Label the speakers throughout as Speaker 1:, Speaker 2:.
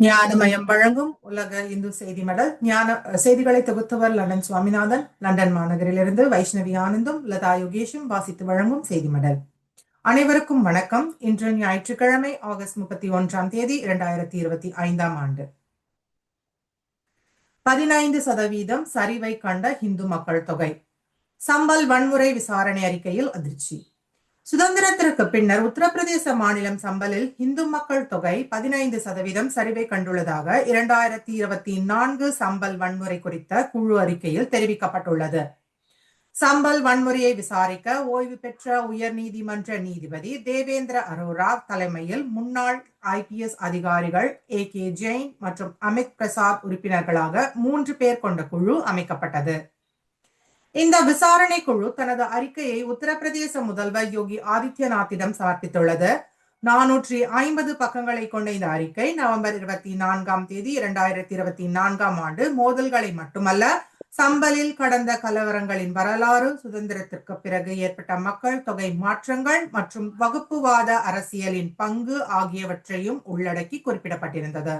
Speaker 1: ஞானமயம் வழங்கும் உலக இந்து செய்தி மடல். ஞான செய்திகளை தொகுத்தவர் லண்டன் சுவாமிநாதன். லண்டன் மாநகரிலிருந்து வைஷ்ணவி ஆனந்தும் லதா யோகேஷும் வாசித்து வழங்கும் செய்தி மடல். அனைவருக்கும் வணக்கம். இன்று ஞாயிற்றுக்கிழமை ஆகஸ்ட் முப்பத்தி ஒன்றாம் தேதி இரண்டாயிரத்தி இருபத்தி ஐந்தாம் ஆண்டு. பதினைந்து சதவீதம் சரிவை கண்ட இந்து மக்கள் தொகை. சம்பல் வன்முறை விசாரணை அறிக்கையில் அதிர்ச்சி. சுதந்திரத்திற்கு பின்னர் உத்தரப்பிரதேச மாநிலம் சம்பலில் இந்து மக்கள் தொகை பதினைந்து சதவீதம் சரிவை கண்டுள்ளதாக இரண்டாயிரத்தி இருபத்தி நான்கு சம்பல் வன்முறை குறித்த குழு அறிக்கையில் தெரிவிக்கப்பட்டுள்ளது. சம்பல் வன்முறையை விசாரிக்க ஓய்வு பெற்ற உயர் நீதிமன்ற நீதிபதி தேவேந்திர அரோரா தலைமையில் முன்னாள் ஐபிஎஸ் அதிகாரிகள் ஏ கே ஜெயின் மற்றும் அமித் பிரசாத் உறுப்பினர்களாக மூன்று பேர் கொண்ட குழு அமைக்கப்பட்டது. இந்த விசாரணை குழு தனது அறிக்கையை உத்தரப்பிரதேச முதல்வர் யோகி ஆதித்யநாத்திடம் சமர்ப்பித்துள்ளது. நானூற்றி ஐம்பது பக்கங்களை கொண்ட இந்த அறிக்கை நவம்பர் இருபத்தி நான்காம் தேதி இரண்டாயிரத்தி இருபத்தி நான்காம் ஆண்டு மோதல்களை மட்டுமல்ல சம்பலில் கடந்த கலவரங்களின் வரலாறு சுதந்திரத்திற்கு பிறகு ஏற்பட்ட மக்கள் தொகை மாற்றங்கள் மற்றும் வகுப்புவாத அரசியலின் பங்கு ஆகியவற்றையும் உள்ளடக்கி குறிப்பிடப்பட்டிருந்தது.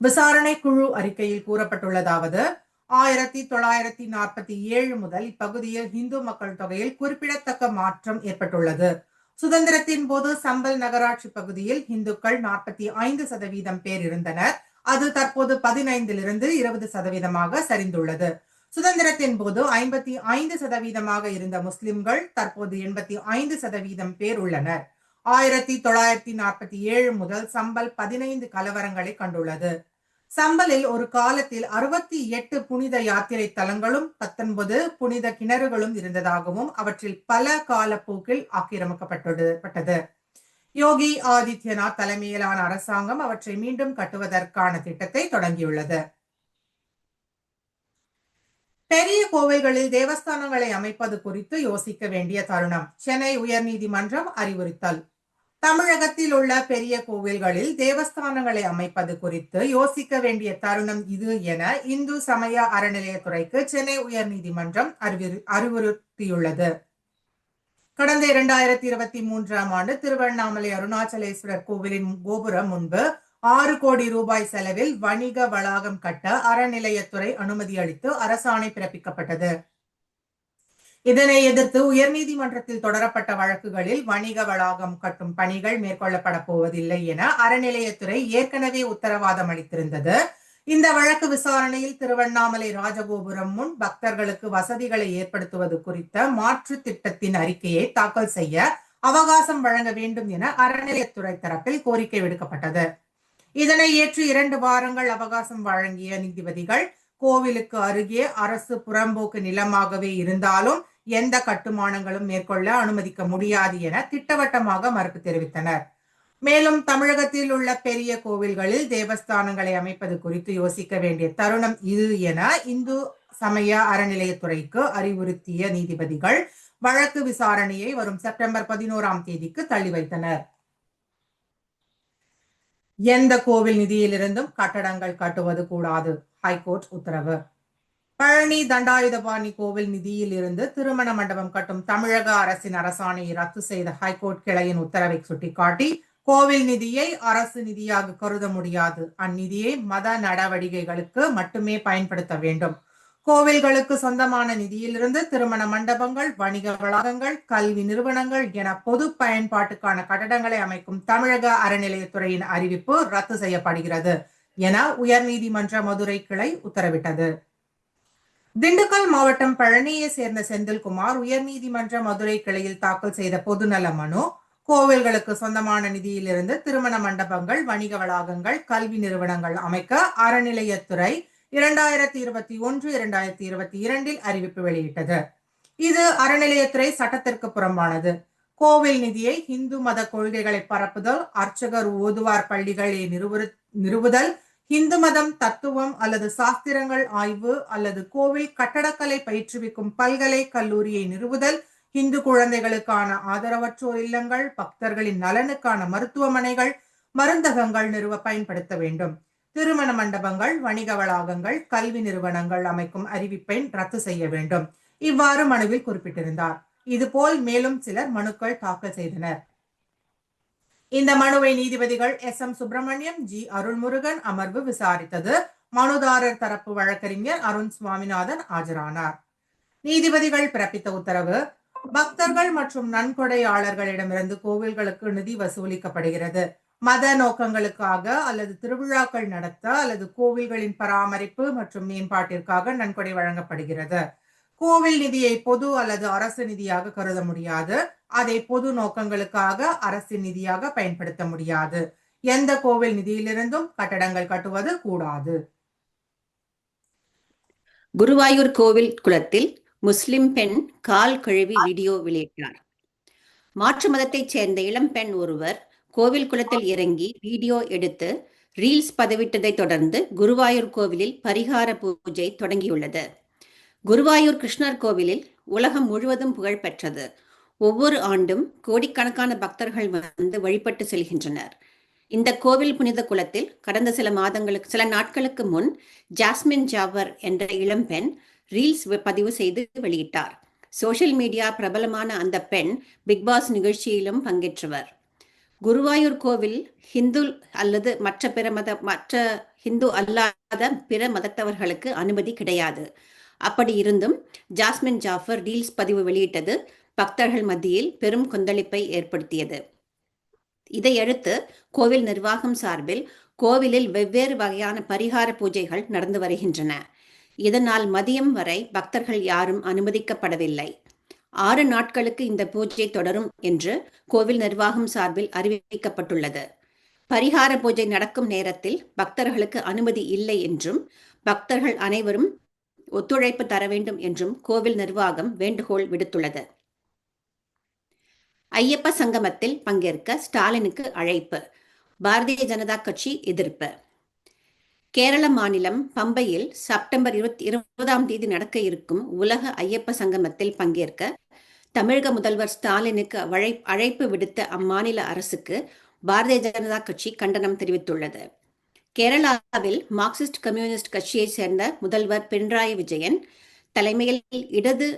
Speaker 1: விசாரணை குழு அறிக்கையில் கூறப்பட்டுள்ளதாவது ஆயிரத்தி தொள்ளாயிரத்தி நாற்பத்தி ஏழு முதல் இப்பகுதியில் இந்து மக்கள் தொகையில் குறிப்பிடத்தக்க மாற்றம் ஏற்பட்டுள்ளது. சுதந்திரத்தின் போது சம்பல் நகராட்சி பகுதியில் இந்துக்கள் நாற்பத்தி ஐந்து சதவீதம் பேர் இருந்தனர். அது தற்போது பதினைந்திலிருந்து இருபது சதவீதமாக சரிந்துள்ளது. சுதந்திரத்தின் போது ஐம்பத்தி ஐந்து சதவீதமாக இருந்த முஸ்லிம்கள் தற்போது எண்பத்தி ஐந்து சதவீதம் பேர் உள்ளனர். ஆயிரத்தி தொள்ளாயிரத்தி நாற்பத்தி ஏழு முதல் சம்பல் பதினைந்து கலவரங்களை கண்டுள்ளது. சம்பலில் ஒரு காலத்தில் அறுபத்தி எட்டு புனித யாத்திரை தலங்களும் பத்தொன்பது புனித கிணறுகளும் இருந்ததாகவும் அவற்றில் பல காலப்போக்கில் ஆக்கிரமிக்கப்பட்டது யோகி ஆதித்யநாத் தலைமையிலான அரசாங்கம் அவற்றை மீண்டும் கட்டுவதற்கான திட்டத்தை தொடங்கியுள்ளது. பெரிய கோவில்களில் தேவஸ்தானங்களை அமைப்பது குறித்து யோசிக்க வேண்டிய தருணம். சென்னை உயர்நீதிமன்றம் அறிவுறுத்தல். தமிழகத்தில் உள்ள பெரிய கோவில்களில் தேவஸ்தானங்களை அமைப்பது குறித்து யோசிக்க வேண்டிய தருணம் இது என இந்து சமய அறநிலையத்துறைக்கு சென்னை உயர் நீதிமன்றம் அறிவுறுத்தியுள்ளது. கடந்த இரண்டாயிரத்தி இருபத்தி மூன்றாம் ஆண்டு திருவண்ணாமலை அருணாச்சலேஸ்வரர் கோவிலின் கோபுரம் முன்பு ஆறு கோடி ரூபாய் செலவில் வணிக வளாகம் கட்ட அறநிலையத்துறை அனுமதி அளித்து அரசாணை பிறப்பிக்கப்பட்டது. இதனை எதிர்த்து உயர்நீதிமன்றத்தில் தொடரப்பட்ட வழக்குகளில் வணிக வளாகம் கட்டும் பணிகள் மேற்கொள்ளப்பட போவதில்லை என அறநிலையத்துறை ஏற்கனவே உத்தரவாதம் அளித்திருந்தது. இந்த வழக்கு விசாரணையில் திருவண்ணாமலை ராஜகோபுரம் முன் பக்தர்களுக்கு வசதிகளை ஏற்படுத்துவது குறித்த மாற்று திட்டத்தின் அறிக்கையை தாக்கல் செய்ய அவகாசம் வழங்க வேண்டும் என அறநிலையத்துறை தரப்பில் கோரிக்கை விடுக்கப்பட்டது. இதனை ஏற்று இரண்டு வாரங்கள் அவகாசம் வழங்கிய நீதிபதிகள் கோவிலுக்கு அருகே அரசு புறம்போக்கு நிலமாகவே இருந்தாலும் எந்த கட்டுமானங்களும் மேற்கொள்ள அனுமதிக்க முடியாது என திட்டவட்டமாக மறுப்பு தெரிவித்தனர். மேலும் தமிழகத்தில் உள்ள பெரிய கோவில்களில் தேவஸ்தானங்களை அமைப்பது குறித்து யோசிக்க வேண்டிய தருணம் இது என இந்து சமய அறநிலையத்துறைக்கு அறிவுறுத்திய நீதிபதிகள் வழக்கு விசாரணையை வரும் செப்டம்பர் பதினோராம் தேதிக்கு தள்ளி வைத்தனர். எந்த கோவில் நிதியிலிருந்தும் கட்டடங்கள் கட்டுவது கூடாது. ஹைகோர்ட் உத்தரவு. பழனி தண்டாயுதபாணி கோவில் நிதியில் இருந்து திருமண மண்டபம் கட்டும் தமிழக அரசின் அரசாணையை ரத்து செய்த ஹைகோர்ட் கிளையின் உத்தரவை சுட்டிக்காட்டி கோவில் நிதியை அரசு நிதியாக கருத முடியாது. அந்நிதியை மத நடவடிக்கைகளுக்கு மட்டுமே பயன்படுத்த வேண்டும். கோவில்களுக்கு சொந்தமான நிதியிலிருந்து திருமண மண்டபங்கள் வணிக வளாகங்கள் கல்வி நிறுவனங்கள் என பொது பயன்பாட்டுக்கான கட்டடங்களை அமைக்கும் தமிழக அறநிலையத்துறையின் அறிவிப்பு ரத்து செய்யப்படுகிறது என உயர்நீதிமன்ற மதுரை கிளை உத்தரவிட்டது. திண்டுக்கல் மாவட்டம் பழனியை சேர்ந்த செந்தில்குமார் உயர்நீதிமன்ற மதுரை கிளையில் தாக்கல் செய்த பொதுநல மனு கோவில்களுக்கு சொந்தமான நிதியிலிருந்து திருமண மண்டபங்கள் வணிக வளாகங்கள் கல்வி நிறுவனங்கள் அமைக்க அறநிலையத்துறை இரண்டாயிரத்தி இருபத்தி ஒன்று இரண்டாயிரத்தி இருபத்தி இரண்டில் அறிவிப்பு வெளியிட்டது. இது அறநிலையத்துறை சட்டத்திற்கு புறம்பானது. கோவில் நிதியை இந்து மத கொள்கைகளை பரப்புதல் அர்ச்சகர் ஓதுவார் பள்ளிகளை நிறுவுதல் இந்து மதம் தத்துவம் அல்லது சாஸ்திரங்கள் ஆய்வு அல்லது கோவில் கட்டடக்கலை பயிற்றுவிக்கும் பல்கலை கல்லூரியை நிறுவுதல் இந்து குழந்தைகளுக்கான ஆதரவற்றோர் இல்லங்கள் பக்தர்களின் நலனுக்கான மருத்துவமனைகள் மருந்தகங்கள் நிறுவ பயன்படுத்த வேண்டும். திருமண மண்டபங்கள் வணிக வளாகங்கள் கல்வி நிறுவனங்கள் அமைக்கும் அறிவிப்பை ரத்து செய்ய வேண்டும். இவ்வாறு மனுவில் குறிப்பிட்டிருந்தார். இதுபோல் மேலும் சிலர் மனுக்கள் தாக்கல் செய்தனர். இந்த மனுவை நீதிபதிகள் S M Subramaniam G Arulmurugan அமர்வு விசாரித்தது. மனுதாரர் தரப்பு வழக்கறிஞர் அருண் சுவாமிநாதன் ஆஜரானார். நீதிபதிகள் பிறப்பித்த உத்தரவு பக்தர்கள் மற்றும் நன்கொடையாளர்களிடமிருந்து கோவில்களுக்கு நிதி வசூலிக்கப்படுகிறது. மத நோக்கங்களுக்காக அல்லது திருவிழாக்கள் நடத்த அல்லது கோவில்களின் பராமரிப்பு மற்றும் மேம்பாட்டிற்காக நன்கொடை வழங்கப்படுகிறது. கோவில் நிதியை பொது அல்லது அரசு நிதியாக கருத முடியாது. அதை பொது நோக்கங்களுக்காக அரசின் நிதியாக பயன்படுத்த முடியாது. எந்த கோவில் நிதியிலிருந்தும் கட்டடங்கள் கட்டுவது கூடாது.
Speaker 2: குருவாயூர் கோவில் குளத்தில் முஸ்லிம் பெண் கால் கழுவி வீடியோ வெளியிட்டார். மாற்று மதத்தைச் சேர்ந்த இளம் பெண் ஒருவர் கோவில் குளத்தில் இறங்கி வீடியோ எடுத்து ரீல்ஸ் பதிவிட்டதை தொடர்ந்து குருவாயூர் கோவிலில் பரிகார பூஜை தொடங்கியுள்ளது. குருவாயூர் கிருஷ்ணர் கோவிலில் உலகம் முழுவதும் புகழ் பெற்றது ஒவ்வொரு ஆண்டும் கோடிக்கணக்கான பக்தர்கள் வந்து வழிபட்டு செல்கின்றனர். இந்த கோவில் புனித குலத்தில் கடந்த சில மாதங்களுக்கு சில நாட்களுக்கு முன் ஜாஸ்மின் ஜாவர் என்ற இளம்பெண் ரீல்ஸ் பதிவு செய்து வெளியிட்டார். சோஷியல் மீடியா பிரபலமான அந்த பெண் பிக்பாஸ் நிகழ்ச்சியிலும் பங்கேற்றவர். குருவாயூர் கோவில் ஹிந்து அல்லது மற்ற பிற மத மற்ற ஹிந்து அல்லாத பிற மதத்தவர்களுக்கு அனுமதி கிடையாது. அப்படி இருந்தும் ஜாஸ்மின் ஜாஃபர் ரீல்ஸ் பதிவு வெளியிட்டது பக்தர்கள் மத்தியில் பெரும் கொந்தளிப்பை ஏற்படுத்தியது. இதையடுத்து கோவில் நிர்வாகம் சார்பில் கோவிலில் வெவ்வேறு வகையான பரிகார பூஜைகள் நடந்து வருகின்றன. இதனால் மதியம் வரை பக்தர்கள் யாரும் அனுமதிக்கப்படவில்லை. ஆறு நாட்களுக்கு இந்த பூஜை தொடரும் என்று கோவில் நிர்வாகம் சார்பில் அறிவிக்கப்பட்டுள்ளது. பரிகார பூஜை நடக்கும் நேரத்தில் பக்தர்களுக்கு அனுமதி இல்லை என்றும் பக்தர்கள் அனைவரும் ஒத்துழைப்பு தர வேண்டும் என்றும் கோவில் நிர்வாகம் வேண்டுகோள் விடுத்துள்ளது. ஐயப்ப சங்கமத்தில் பங்கேற்க ஸ்டாலினுக்கு அழைப்பு. பாரதிய ஜனதா கட்சி எதிர்ப்பு. கேரள மாநிலம் பம்பையில் செப்டம்பர் இருபத்தி இருபதாம் தேதி நடக்க இருக்கும் உலக ஐயப்ப சங்கமத்தில் பங்கேற்க தமிழக முதல்வர் ஸ்டாலினுக்கு அழை அழைப்பு விடுத்த அம்மாநில அரசுக்கு பாரதிய ஜனதா கட்சி கண்டனம் தெரிவித்துள்ளது. கேரளாவில் மார்க்சிஸ்ட் கம்யூனிஸ்ட் கட்சியைச் சேர்ந்த முதல்வர் பினராயி விஜயன் தலைமையில் இடது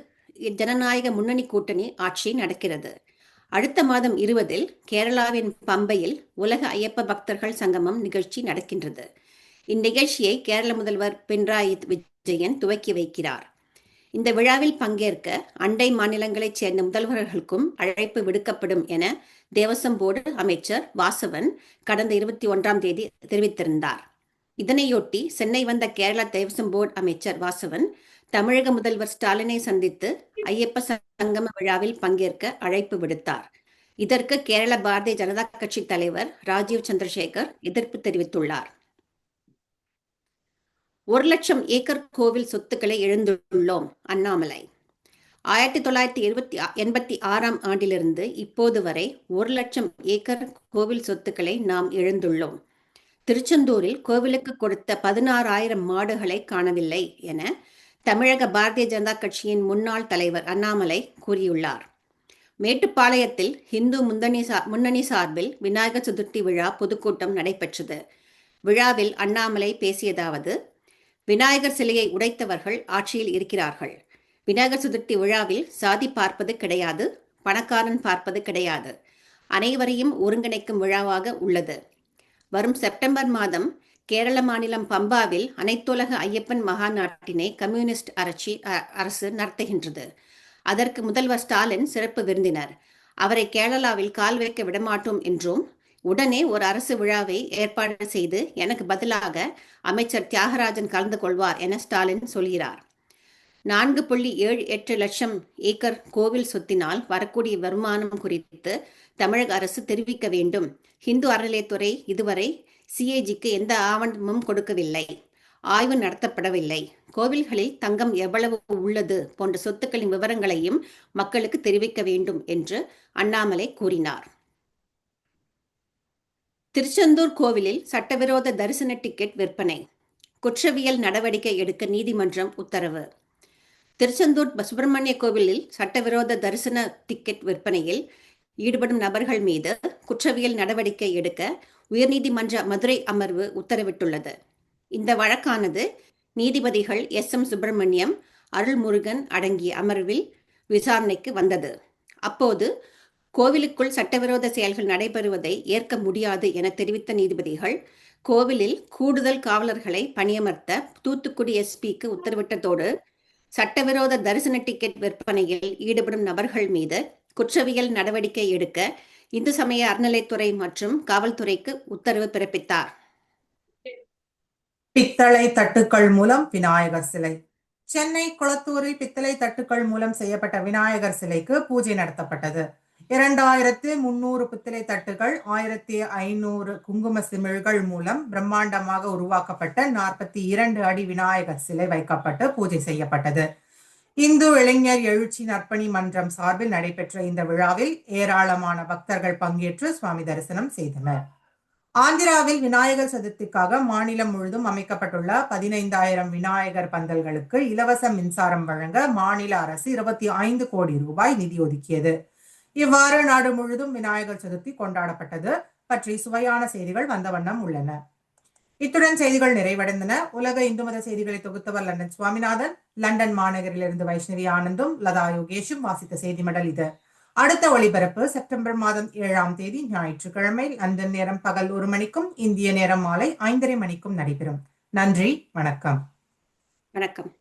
Speaker 2: ஜனநாயக முன்னணி கூட்டணி ஆட்சி நடக்கிறது. அடுத்த மாதம் இருபதில் கேரளாவின் பம்பையில் உலக ஐயப்ப பக்தர்கள் சங்கமம் நிகழ்ச்சி நடக்கின்றது. இந்நிகழ்ச்சியை கேரள முதல்வர் பினராயி விஜயன் துவக்கி வைக்கிறார். இந்த விழாவில் பங்கேற்க அண்டை மாநிலங்களைச் சேர்ந்த முதல்வர்களுக்கும் அழைப்பு விடுக்கப்படும் என தேவசம் போர்டு அமைச்சர் வாசவன் கடந்த இருபத்தி ஒன்றாம் தேதி தெரிவித்திருந்தார். இதனையொட்டி சென்னை வந்த கேரள தேவசம் போர்டு அமைச்சர் வாசவன் தமிழக முதல்வர் ஸ்டாலினை சந்தித்து ஐயப்ப சங்கம விழாவில் பங்கேற்க அழைப்பு விடுத்தார். இதற்கு கேரள பாரதிய ஜனதா கட்சி தலைவர் ராஜீவ் சந்திரசேகர் எதிர்ப்பு தெரிவித்துள்ளார். ஒரு லட்சம் ஏக்கர் கோவில் சொத்துக்களை எழுந்துள்ளோம் அண்ணாமலை. ஆயிரத்தி தொள்ளாயிரத்தி எழுபத்தி எண்பத்தி ஆறாம் ஆண்டிலிருந்து இப்போது வரை ஒரு லட்சம் ஏக்கர் கோவில் சொத்துக்களை நாம் எழுந்துள்ளோம் திருச்செந்தூரில் கோவிலுக்கு கொடுத்த பதினாறாயிரம் மாடுகளை காணவில்லை என தமிழக பாரதிய ஜனதா கட்சியின் முன்னாள் தலைவர் அண்ணாமலை கூறியுள்ளார். மேட்டுப்பாளையத்தில் இந்து முந்தணி சா முன்னணி சார்பில் விநாயகர் சதுர்த்தி விழா பொதுக்கூட்டம் நடைபெற்றது. விழாவில் அண்ணாமலை பேசியதாவது விநாயகர் சிலையை உடைத்தவர்கள் ஆட்சியில் இருக்கிறார்கள். விநாயகர் சதுர்த்தி விழாவில் சாதி பார்ப்பது கிடையாது பணக்காரன் பார்ப்பது கிடையாது. அனைவரையும் ஒருங்கிணைக்கும் விழாவாக உள்ளது. வரும் செப்டம்பர் மாதம் கேரள மாநிலம் பம்பாவில் அனைத்துலக ஐயப்பன் மகாநாட்டினை கம்யூனிஸ்ட் அரசி அரசு நடத்துகின்றது. அதற்கு முதல்வர் ஸ்டாலின் சிறப்பு விருந்தினர். அவரை கேரளாவில் கால் வைக்க விடமாட்டோம் என்றும் உடனே ஒரு அரசு விழாவை ஏற்பாடு செய்து எனக்கு பதிலாக அமைச்சர் தியாகராஜன் கலந்து கொள்வார் என ஸ்டாலின் சொல்கிறார். நான்கு புள்ளி ஏழு எட்டு லட்சம் ஏக்கர் கோவில் சொத்தினால் வரக்கூடிய வருமானம் குறித்து தமிழக அரசு தெரிவிக்க வேண்டும். ஹிந்து அறநிலையத்துறை இதுவரை சிஏஜிக்கு எந்த ஆவணமும் கொடுக்கவில்லை. ஆய்வு நடத்தப்படவில்லை. கோவில்களில் தங்கம் எவ்வளவு உள்ளது போன்ற சொத்துக்களின் விவரங்களையும் மக்களுக்கு தெரிவிக்க வேண்டும் என்று அண்ணாமலை கூறினார். திருச்செந்தூர் கோவிலில் சட்டவிரோத தரிசன டிக்கெட் விற்பனை. குற்றவியல் நடவடிக்கை எடுக்க நீதிமன்றம் உத்தரவு. திருச்செந்தூர் சுப்பிரமணிய கோவிலில் சட்டவிரோத தரிசன டிக்கெட் விற்பனையில் ஈடுபடும் நபர்கள் மீது குற்றவியல் நடவடிக்கை எடுக்க உயர்நீதிமன்ற மதுரை அமர்வு உத்தரவிட்டுள்ளது. இந்த வழக்கானது நீதிபதிகள் எஸ். எம். சுப்பிரமணியம் அருள்முருகன் அடங்கிய அமர்வில் விசாரணைக்கு வந்தது. அப்போது கோவிலுக்குள் சட்டவிரோத செயல்கள் நடைபெறுவதை ஏற்க முடியாது என தெரிவித்த நீதிபதிகள் கோவிலில் கூடுதல் காவலர்களை பணியமர்த்த தூத்துக்குடி எஸ்பிக்கு உத்தரவிட்டதோடு சட்டவிரோத தரிசன டிக்கெட் விற்பனையில் ஈடுபடும் நபர்கள் மீது குற்றவியல் நடவடிக்கை எடுக்க இந்து சமய அறநிலைத்துறை மற்றும் காவல்துறைக்கு உத்தரவு பிறப்பித்தார்.
Speaker 1: பித்தளை தட்டுக்கள் மூலம் விநாயகர் சிலை. சென்னை குளத்தூரில் பித்தளை தட்டுக்கள் மூலம் செய்யப்பட்ட விநாயகர் சிலைக்கு பூஜை நடத்தப்பட்டது. இரண்டாயிரத்து முன்னூறு பித்தளை தட்டுகள் ஆயிரத்தி ஐநூறு குங்கும சிமிழ்கள் மூலம் பிரம்மாண்டமாக உருவாக்கப்பட்ட நாற்பத்தி இரண்டு அடி விநாயகர் சிலை வைக்கப்பட்டு பூஜை செய்யப்பட்டது. இந்து இளைஞர் எழுச்சி நற்பணி மன்றம் சார்பில் நடைபெற்ற இந்த விழாவில் ஏராளமான பக்தர்கள் பங்கேற்று சுவாமி தரிசனம் செய்தனர். ஆந்திராவில் விநாயகர் சதுர்த்திக்காக மாநிலம் முழுதும் அமைக்கப்பட்டுள்ள பதினைந்தாயிரம் விநாயகர் பந்தல்களுக்கு இலவச மின்சாரம் வழங்க மாநில அரசு இருபத்தி ஐந்து கோடி ரூபாய் நிதி ஒதுக்கியது. இவ்வாறு நாடு முழுதும் விநாயகர் சதுர்த்தி கொண்டாடப்பட்டது. பற்றி சுவையான செய்திகள் வந்த வண்ணம் உள்ளன. இத்துடன் செய்திகள் நிறைவடைந்தன. உலக இந்து மத செய்திகளை தொகுத்தவர் லண்டன் சுவாமிநாதன் லண்டன் மாநகரிலிருந்து வைஷ்ணவி ஆனந்தும் லதா யோகேஷும் வாசித்த செய்தி மடல் இது. அடுத்த ஒளிபரப்பு செப்டம்பர் மாதம் ஏழாம் தேதி ஞாயிற்றுக்கிழமை லண்டன் நேரம் பகல் ஒரு மணிக்கும் இந்திய நேரம் மாலை ஐந்தரை மணிக்கும் நடைபெறும். நன்றி வணக்கம்.
Speaker 2: வணக்கம்.